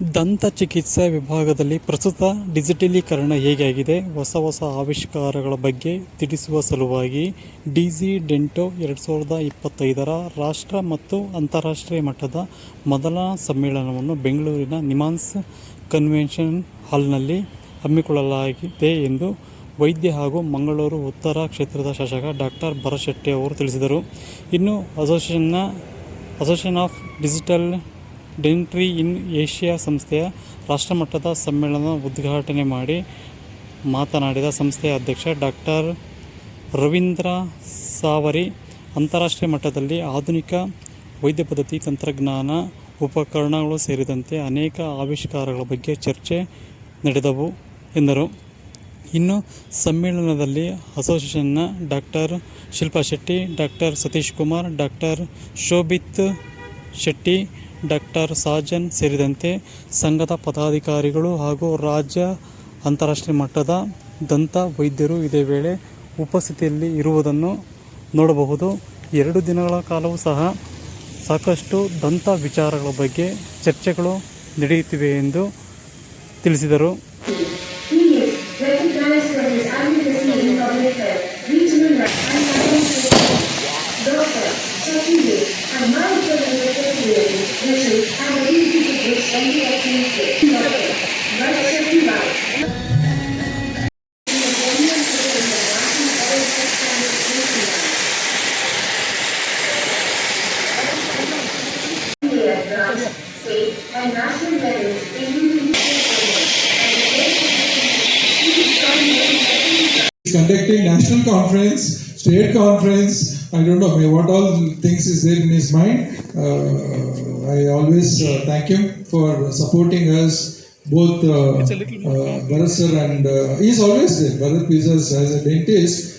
ದಂತ ಚಿಕಿತ್ಸಾ ವಿಭಾಗದಲ್ಲಿ ಪ್ರಸ್ತುತ ಡಿಜಿಟಲೀಕರಣ ಹೇಗೆ ಆಗಿದೆ ಹೊಸ ಹೊಸ ಆವಿಷ್ಕಾರಗಳ ಬಗ್ಗೆ ತಿಳಿಸುವ ಸಲುವಾಗಿ ಡಿ ಜಿ ಡೆಂಟೋ ಎರಡು ಸಾವಿರದ ಇಪ್ಪತ್ತೈದರ ರಾಷ್ಟ್ರ ಮತ್ತು ಅಂತಾರಾಷ್ಟ್ರೀಯ ಮಟ್ಟದ ಮೊದಲ ಸಮ್ಮೇಳನವನ್ನು ಬೆಂಗಳೂರಿನ ನಿಮಾನ್ಸ್ ಕನ್ವೆನ್ಷನ್ ಹಾಲ್ನಲ್ಲಿ ಹಮ್ಮಿಕೊಳ್ಳಲಾಗಿದೆ ಎಂದು ವೈದ್ಯ ಹಾಗೂ ಮಂಗಳೂರು ಉತ್ತರ ಕ್ಷೇತ್ರದ ಶಾಸಕ ಡಾಕ್ಟರ್ ಭರಶೆಟ್ಟಿ ಶೆಟ್ಟಿ ಅವರು ತಿಳಿಸಿದರು. ಇನ್ನು ಅಸೋಸಿಯೇಷನ್ನ association of digital dentistry in Asia ಸಂಸ್ಥೆಯ ರಾಷ್ಟ್ರಮಟ್ಟದ ಸಮ್ಮೇಳನ ಉದ್ಘಾಟನೆ ಮಾಡಿ ಮಾತನಾಡಿದ ಸಂಸ್ಥೆಯ ಅಧ್ಯಕ್ಷ ಡಾಕ್ಟರ್ ರವೀಂದ್ರ ಸಾವರಿ, ಅಂತಾರಾಷ್ಟ್ರೀಯ ಮಟ್ಟದಲ್ಲಿ ಆಧುನಿಕ ವೈದ್ಯ ಪದ್ಧತಿ, ತಂತ್ರಜ್ಞಾನ ಉಪಕರಣಗಳು ಸೇರಿದಂತೆ ಅನೇಕ ಆವಿಷ್ಕಾರಗಳ ಬಗ್ಗೆ ಚರ್ಚೆ ನಡೆದವು ಎಂದರು. ಇನ್ನು ಸಮ್ಮೇಳನದಲ್ಲಿ ಅಸೋಸಿಯೇಷನ್ನ doctor Shilpa Shetty, doctor Satish Kumar, doctor Shobhit Shetty doctor Sajan ಸೇರಿದಂತೆ ಸಂಘದ ಪದಾಧಿಕಾರಿಗಳು ಹಾಗೂ ರಾಜ್ಯ ಅಂತಾರಾಷ್ಟ್ರೀಯ ಮಟ್ಟದ ದಂತ ವೈದ್ಯರು ಇದೇ ವೇಳೆ ಉಪಸ್ಥಿತಿಯಲ್ಲಿ ಇರುವುದನ್ನು ನೋಡಬಹುದು. ಎರಡು ದಿನಗಳ ಕಾಲವೂ ಸಹ ಸಾಕಷ್ಟು ದಂತ ವಿಚಾರಗಳ ಬಗ್ಗೆ ಚರ್ಚೆಗಳು ನಡೆಯುತ್ತಿವೆ ಎಂದು ತಿಳಿಸಿದರು. Conducting national conference, state conference, I don't know what all things is there in his mind. Uh, I always uh, thank him for supporting us, both uh, uh, Bharat sir and uh, he is always there. Bharat is as, a dentist.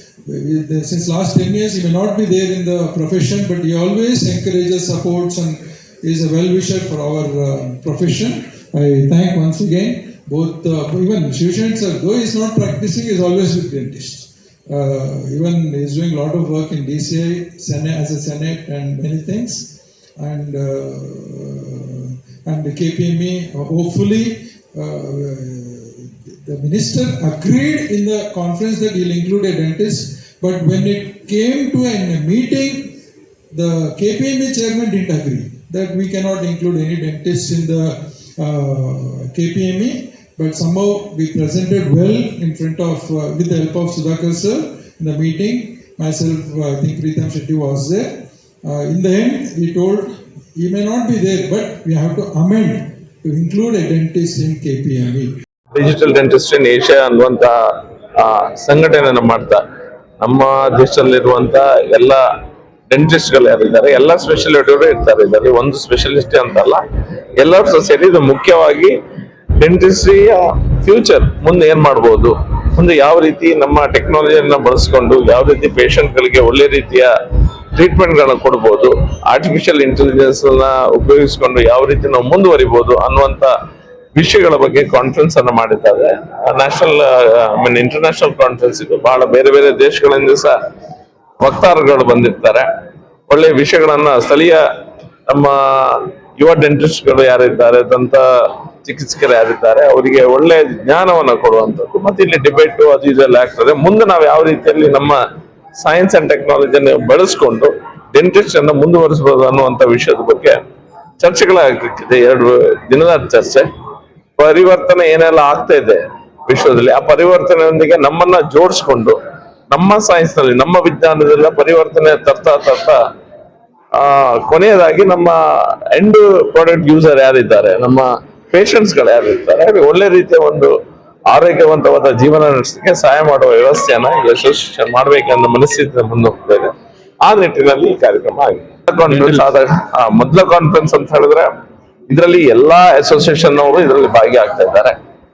Since last 10 years, he may not be there in the profession, but he always encourages, supports, and is a well wisher for our uh, profession. I thank once again both, uh, even Shivshan sir, though he is not practicing, is always with dentist. Uh, even he is doing a lot of work in DCI, Senate, as a Senate, and many things. And uh, and the KPME, uh, hopefully, uh, the minister agreed in the conference that he'll include a dentist. But when it came to a meeting, the KPMA chairman didn't agree that we cannot include any dentists in the uh, KPMA. But somehow we presented well in front of, uh, with the help of Sudhakar sir in the meeting. Myself, uh, I think Pritam Shetty was there. Uh, in the end, he told he may not be there, but we have to amend to include a dentist in KPME. Digital dentist in Asia ಅನ್ನುವಂಥ ಸಂಘಟನೆಯನ್ನು ಮಾಡ್ತಾ ನಮ್ಮ ದೇಶದಲ್ಲಿರುವಂಥ ಎಲ್ಲ ಡೆಂಟಿಸ್ಟ್ಗಳು ಯಾರಿದ್ದಾರೆ ಎಲ್ಲ ಸ್ಪೆಷಾಲಿಟಿಗಳು ಇರ್ತಾರೆ ಇದರಲ್ಲಿ ಒಂದು ಸ್ಪೆಷಲಿಸ್ಟ್ ಅಂತಲ್ಲ ಎಲ್ಲರೂ ಸೇರಿ ಇದು ಮುಖ್ಯವಾಗಿ ಡೆಂಟಿಸ್ಟ್ರಿಯ ಫ್ಯೂಚರ್ ಮುಂದೆ ಏನ್ ಮಾಡ್ಬೋದು? ಮುಂದೆ ಯಾವ ರೀತಿ ನಮ್ಮ ಟೆಕ್ನಾಲಜಿಯನ್ನ ಬಳಸ್ಕೊಂಡು, ಯಾವ ರೀತಿ ಪೇಷಂಟ್ಗಳಿಗೆ ಗಳಿಗೆ ಒಳ್ಳೆ ರೀತಿಯ ಟ್ರೀಟ್ಮೆಂಟ್ಗಳನ್ನ ಕೊಡ್ಬೋದು? ಆರ್ಟಿಫಿಷಿಯಲ್ ಇಂಟೆಲಿಜೆನ್ಸ್ ಉಪಯೋಗಿಸ್ಕೊಂಡು ಯಾವ ರೀತಿ ನಾವು ಮುಂದುವರಿಬಹುದು ಅನ್ನುವಂತ ವಿಷಯಗಳ ಬಗ್ಗೆ ಕಾನ್ಫರೆನ್ಸ್ ಅನ್ನು ಮಾಡಿದ್ದಾರೆ. National I mean international conference ಇದು ಬಹಳ ಬೇರೆ ಬೇರೆ ದೇಶಗಳಿಂದ ಸಹ ವಕ್ತಾರಗಳು ಬಂದಿರ್ತಾರೆ. ಒಳ್ಳೆ ವಿಷಯಗಳನ್ನ ಸ್ಥಳೀಯ ನಮ್ಮ ಯುವ ಡೆಂಟಿಸ್ಟ್ಗಳು ಯಾರಿದ್ದಾರೆ ದಂತ ಚಿಕಿತ್ಸಕರು ಯಾರಿದ್ದಾರೆ ಅವರಿಗೆ ಒಳ್ಳೆ ಜ್ಞಾನವನ್ನು ಕೊಡುವಂಥದ್ದು. ಮತ್ತೆ ಇಲ್ಲಿ ಡಿಬೇಟ್ ಅದು ಇದೆಲ್ಲ ಆಗ್ತದೆ. ಮುಂದೆ ನಾವು ಯಾವ ರೀತಿಯಲ್ಲಿ ನಮ್ಮ ಸೈನ್ಸ್ ಅಂಡ್ ಟೆಕ್ನಾಲಜಿಯನ್ನು ಬಳಸ್ಕೊಂಡು ಡೆಂಟಿಸ್ಟ್ ಅನ್ನು ಮುಂದುವರಿಸಬಹುದು ಅನ್ನುವಂತ ವಿಷಯದ ಬಗ್ಗೆ ಚರ್ಚೆಗಳಾಗಿದೆ ಎರಡು ದಿನದ ಚರ್ಚೆ. ಪರಿವರ್ತನೆ ಏನೆಲ್ಲ ಆಗ್ತಾ ಇದೆ ವಿಶ್ವದಲ್ಲಿ, ಆ ಪರಿವರ್ತನೆಯೊಂದಿಗೆ ನಮ್ಮನ್ನ ಜೋಡಿಸ್ಕೊಂಡು, ನಮ್ಮ ಸೈನ್ಸ್ನಲ್ಲಿ, ನಮ್ಮ ವಿಜ್ಞಾನದಲ್ಲ ಪರಿವರ್ತನೆ ತರ್ತಾ ತರ್ತಾ, ಆ, ಕೊನೆಯದಾಗಿ ನಮ್ಮ ಎಂಡ್ ಪ್ರಾಡಕ್ಟ್ ಯೂಸರ್ ಯಾರಿದ್ದಾರೆ? ನಮ್ಮ ಪೇಷಂಟ್ಸ್ಗಳು ಯಾರಿರ್ತಾರೆ ಅವ್ರಿಗೆ ಒಳ್ಳೆ ರೀತಿಯ ಒಂದು ಆರೋಗ್ಯವಂತವಾದ ಜೀವನ ನಡೆಸಲಿಕ್ಕೆ ಸಹಾಯ ಮಾಡುವ ವ್ಯವಸ್ಥೆಯನ್ನ ಯಶಸ್ವಿ ಮಾಡ್ಬೇಕನ್ನೋ ಮನಸ್ಥಿತಿ ಮುಂದೆ ಹೋಗ್ತಾ ಇದೆ. ಆ ನಿಟ್ಟಿನಲ್ಲಿ ಈ ಕಾರ್ಯಕ್ರಮ ಆಗಿದೆ. ಕಾನ್ಫರೆನ್ಸ್ ಮೊದಲ ಕಾನ್ಫರೆನ್ಸ್ ಅಂತ ಹೇಳಿದ್ರೆ ಇದರಲ್ಲಿ ಎಲ್ಲಾ ಅಸೋಸಿಯೇಷನ್ ಅವರು ಇದರಲ್ಲಿ ಭಾಗಿಯಾಗ್ತಾ ಇದ್ದಾರೆ.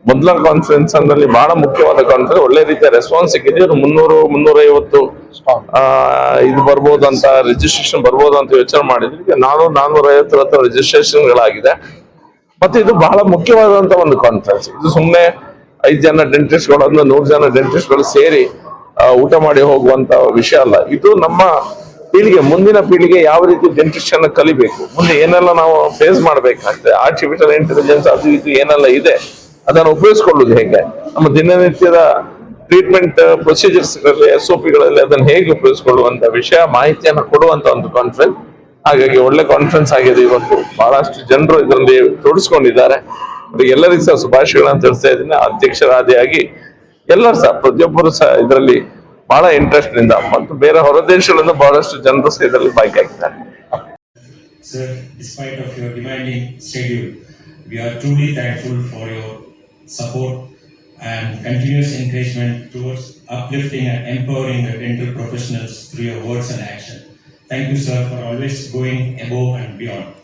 ಮೊದಲ ಕಾನ್ಫರೆನ್ಸ್ ಅಂದ್ರೆ ಬಹಳ ಮುಖ್ಯವಾದ ಕಾನ್ಫರೆನ್ಸ್ ಒಳ್ಳೆ ರೀತಿಯ ರೆಸ್ಪಾನ್ಸ್ ಸಿಕ್ಕಿದೆ. ಇವರು ಮುನ್ನೂರು ಮುನ್ನೂರೈವತ್ತು ಇದು ಬರ್ಬೋದು ಅಂತ ರಿಜಿಸ್ಟ್ರೇಷನ್ ಬರ್ಬೋದು ಅಂತ ಯೋಚನೆ ಮಾಡಿದ್ರು ಈಗ ನಾನು ನಾನ್ನೂರ ಐವತ್ತರ ಹತ್ರ ರಿಜಿಸ್ಟ್ರೇಷನ್ ಗಳಾಗಿದೆ. ಮತ್ತೆ ಇದು ಬಹಳ ಮುಖ್ಯವಾದಂತ ಒಂದು ಕಾನ್ಫರೆನ್ಸ್ ಇದು ಸುಮ್ಮನೆ ಐದು ಜನ ಡೆಂಟಿಸ್ಟ್ಗಳು ಅಂದ್ರೆ ನೂರು ಜನ ಡೆಂಟಿಸ್ಟ್ಗಳು ಸೇರಿ ಊಟ ಮಾಡಿ ಹೋಗುವಂತ ವಿಷಯ ಅಲ್ಲ. ಇದು ನಮ್ಮ ಪೀಳಿಗೆ, ಮುಂದಿನ ಪೀಳಿಗೆ ಯಾವ ರೀತಿ ಡೆಂಟಿಸ್ಟ್ ಕಲಿಬೇಕು? ಮುಂದೆ ಏನೆಲ್ಲ ನಾವು ಫೇಸ್ ಮಾಡ್ಬೇಕಾಗ್ತದೆ? ಆರ್ಟಿಫಿಷಿಯಲ್ ಇಂಟೆಲಿಜೆನ್ಸ್ ಅದು ಇದು ಏನೆಲ್ಲ ಇದೆ? ಅದನ್ನು ಉಪಯೋಗಿಸ್ಕೊಳ್ಳೋದು ಹೇಗೆ? ನಮ್ಮ ದಿನನಿತ್ಯದ ಟ್ರೀಟ್ಮೆಂಟ್ ಪ್ರೊಸೀಜರ್ಸ್ ಎಸ್ ಒ ಪಿಗಳಲ್ಲಿ ಅದನ್ನು ಹೇಗೆ ಉಪಯೋಗಿಸ್ಕೊಳ್ಳುವಂತ ವಿಷಯ, ಮಾಹಿತಿಯನ್ನು ಕೊಡುವಂತ ಒಂದು ಕಾನ್ಫರೆನ್ಸ್ ಹಾಗಾಗಿ ಒಳ್ಳೆ ಕಾನ್ಫರೆನ್ಸ್ ಆಗಿದೆ ಇವತ್ತು. ಬಹಳಷ್ಟು ಜನರು ಇದರಲ್ಲಿ ತೋರಿಸ್ಕೊಂಡಿದ್ದಾರೆ ಎಲ್ಲರಿಗೂ ಸಹ ಶುಭಾಶಯಗಳನ್ನು ತಿಳಿಸ್ತಾ ಇದ್ದೀನಿ. ಅಧ್ಯಕ್ಷರಾದಿಯಾಗಿ ಎಲ್ಲರೂ ಸಹ, ಪ್ರತಿಯೊಬ್ಬರು ಸಹ ಇದರಲ್ಲಿ ಬಹಳ ಇಂಟ್ರೆಸ್ಟ್ನಿಂದ ಮತ್ತು ಬೇರೆ ಹೊರ ದೇಶಗಳಿಂದ ಬಹಳಷ್ಟು ಜನರು ಸಹ ಇದರಲ್ಲಿ ಭಾಗಿ ಆಗಿದ್ದಾರೆ and continuous encouragement towards uplifting and empowering the dental professionals through your words and actions Thank you, sir, for always going above and beyond.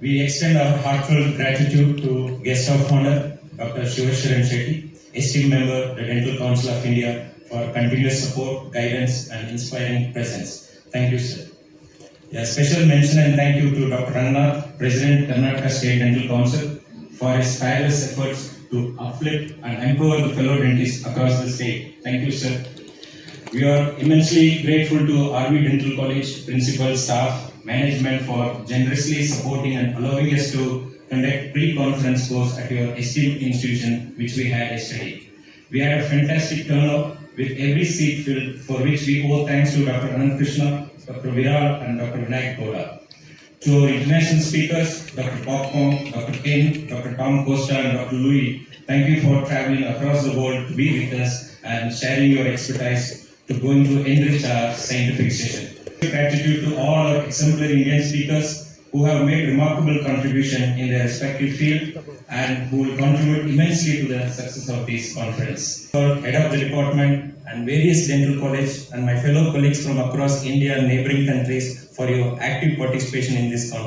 We extend our heartfelt gratitude to guest of honor, Dr. Shivasharan Shetty, esteemed member, the Dental Council of India, for continuous support, guidance, and inspiring presence. Thank you, sir. A special mention and thank you to Dr. Ranna, President Karnataka State Dental Council, for his tireless efforts to uplift and empower the fellow dentists across the state. Thank you, sir. We are immensely grateful to RV Dental College principal, staff, management for generously supporting and allowing us to conduct pre-conference course at your esteemed institution, which we had yesterday. We had a fantastic turnout with every seat filled, for which we owe thanks to Dr. Anand Krishna, Dr. Viral, and Dr. Vinayak Goda. To our international speakers, Dr. Bob Dr. Kim, Dr. Tom Costa, and Dr. Louis, thank you for traveling across the world to be with us and sharing your expertise to going to enrich our uh, scientific session. Gratitude to all our exemplary Indian speakers who have made remarkable contribution in their respective field and who will contribute immensely to the success of this conference. Our head of the department and various dental college and my fellow colleagues from across India and neighboring countries for your active participation in this conference.